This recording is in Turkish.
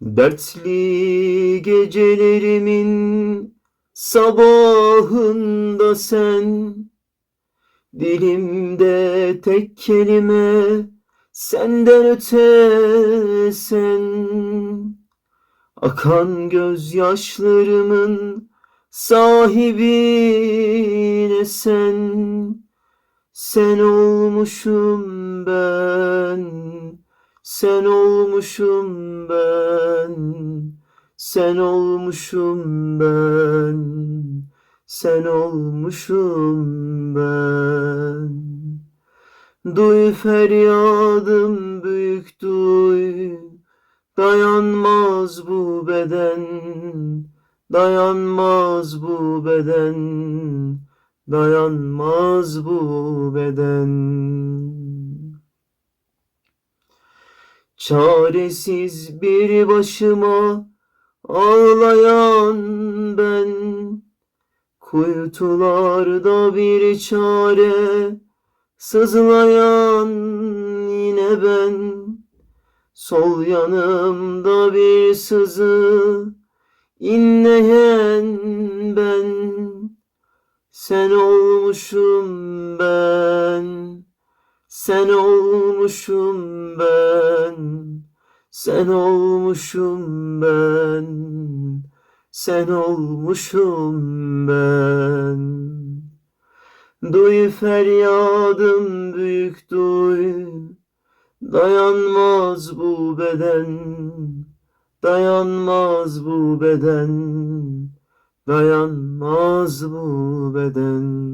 Dertli gecelerimin sabahında sen Dilimde tek kelime senden öte sen. Akan gözyaşlarımın sahibine sen Sen olmuşum ben Sen olmuşum ben Sen olmuşum ben Sen olmuşum ben. Duy feryadım büyük duy Dayanmaz bu beden Dayanmaz bu beden Dayanmaz bu beden Çaresiz bir başıma ağlayan ben. Kuytularda bir çare sızlayan yine ben. Sol yanımda bir sızı inleyen ben. Sen olmuşum Sen olmuşum ben Sen olmuşum ben Sen olmuşum ben. Duy feryadım büyük duy Dayanmaz bu beden Dayanmaz bu beden Dayanmaz bu beden